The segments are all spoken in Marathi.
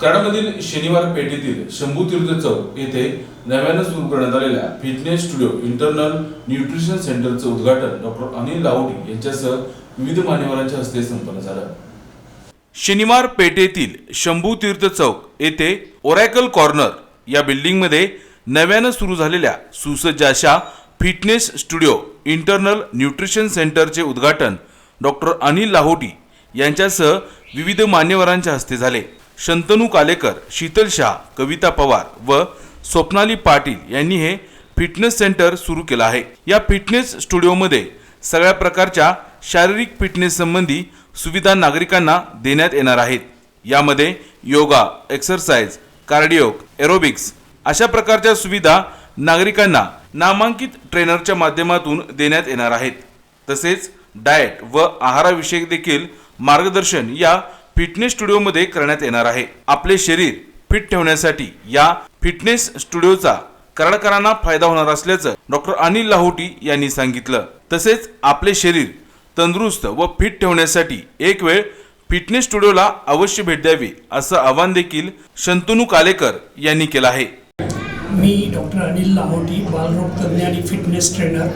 कराडमधील शनिवार पेठेतील शंभू तीर्थ चौक येथे नव्यानं सुरू करण्यात आलेल्या फिटनेस स्टुडिओ इंटरनल न्यूट्रिशन सेंटरचं उद्घाटन डॉक्टर अनिल लाहोटी यांच्यासह विविध मान्यवरांच्या हस्ते संपन्न झालं. शनिवार पेठेतील शंभू तीर्थ चौक येथे ओरॅकल कॉर्नर या बिल्डिंगमध्ये नव्यानं सुरू झालेल्या सुसज्ज अशा फिटनेस स्टुडिओ इंटरनल न्यूट्रिशन सेंटरचे उद्घाटन डॉक्टर अनिल लाहोटी यांच्यासह विविध मान्यवरांच्या हस्ते झाले. शंतनू कालेकर शीतल शाह कविता पवार व स्वप्नाली पाटील यांनी हे फिटनेस सेंटर सुरू केलं आहे. या फिटनेस स्टुडिओमध्ये सगळ्या प्रकारच्या शारीरिक फिटनेस संबंधी सुविधा नागरिकांना देण्यात येणार आहेत. यामध्ये योगा एक्सरसाइज कार्डिओक एरोबिक्स अशा प्रकारच्या सुविधा नागरिकांना नामांकित ट्रेनरच्या माध्यमातून देण्यात येणार आहेत. तसेच डाएट व आहाराविषयक देखील मार्गदर्शन या फिटनेस स्टुडिओमध्ये करण्यात येणार आहे. आपले शरीर फिट ठेवण्यासाठी या फिटनेस स्टुडिओचा कराडकरांना फायदा होणार असल्याचं डॉक्टर अनिल लाहोटी यांनी सांगितलं. तसेच आपले शरीर तंदुरुस्त व फिट ठेवण्यासाठी एक वेळ फिटनेस स्टुडिओला अवश्य भेट द्यावी असं आवाहन देखील शंतनू कालेकर यांनी केलं आहे. मी डॉक्टर अनिल लाहोटी बालरोग तज्ञ आणि फिटनेस ट्रेनर.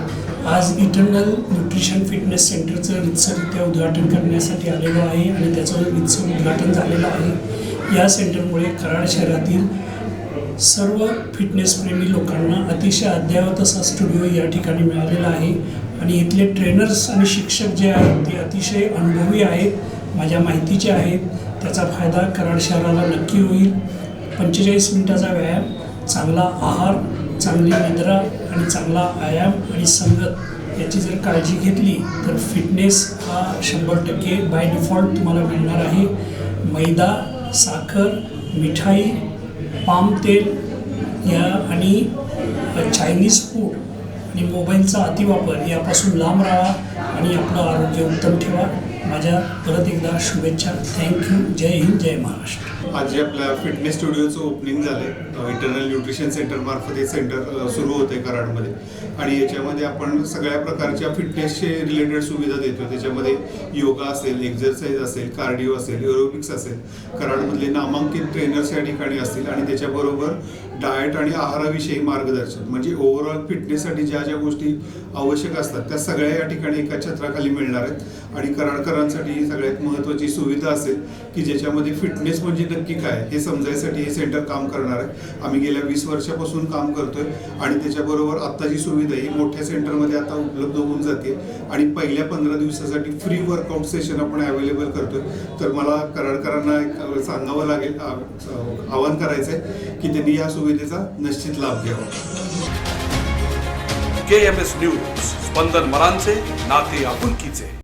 आज इटर्नल न्यूट्रिशन फिटनेस सेंटरचं रितसरित्या उद्घाटन करण्यासाठी आलेलो आहे आणि त्याचं रितसर उद्घाटन झालेलं आहे. या सेंटरमुळे कराड शहरातील सर्व फिटनेसप्रेमी लोकांना अतिशय अद्ययावत असा स्टुडिओ या ठिकाणी मिळालेला आहे. आणि इथले ट्रेनर्स आणि शिक्षक जे आहेत ते अतिशय अनुभवी आहेत माझ्या माहितीचे आहेत. त्याचा फायदा कराड शहराला नक्की होईल. पंचेचाळीस मिनिटाचा व्यायाम चांगला आहार चांगली निद्रा आणि चांगला आयाम आणि संगत याची जर काळजी घेतली तर फिटनेस हा शंभर टक्के बाय डिफॉल्ट तुम्हाला मिळणार आहे. मैदा साखर मिठाई पाम तेल या आणि चायनीज फूड आणि मोबाईलचा अतिवापर यापासून लांब राहा. आणि आपलं आरोग्य उत्तम ठेवा. माझ्या परत एकदा शुभेच्छा. थँक्यू जय हिंद जय महाराष्ट्र. आज जे आपल्या फिटनेस स्टुडिओचं ओपनिंग झालंय इंटरनल न्यूट्रिशन सेंटर मार्फत हे सेंटर सुरू होते कराडमध्ये. आणि याच्यामध्ये आपण सगळ्या प्रकारच्या फिटनेसचे रिलेटेड सुविधा देतो त्याच्यामध्ये योगा असेल एक्झरसाईज असेल कार्डिओ असेल एरोबिक्स असेल. कराडमधले नामांकित ट्रेनर्स या ठिकाणी असतील आणि त्याच्याबरोबर डाएट आणि आहाराविषयी मार्गदर्शन. म्हणजे ओव्हरऑल फिटनेससाठी ज्या ज्या गोष्टी आवश्यक असतात त्या सगळ्या या ठिकाणी एका छत्राखाली मिळणार आहेत. आणि कराडकरांसाठी ही सगळ्यात महत्त्वाची सुविधा असेल की ज्याच्यामध्ये फिटनेस म्हणजे नक्की काय हे समजायसाठी हे सेंटर काम करणार आहे आम्ही गेल्या वीस वर्षापासून काम करतोय आणि त्याच्याबरोबर आत्ताची सुविधा ही मोठ्या सेंटरमध्ये आता उपलब्ध होऊन जाते. आणि पहिल्या पंधरा दिवसासाठी फ्री वर्कआउट सेशन आपण अवेलेबल करतोय. तर मला कराडकरांना एक सांगावं लागेल आवाहन करायचं आहे की त्यांनी या सुविधेचा निश्चित लाभ घ्यावा. के एम एस न्यूज स्पंदन मरांचे नाते आपुलकीचे.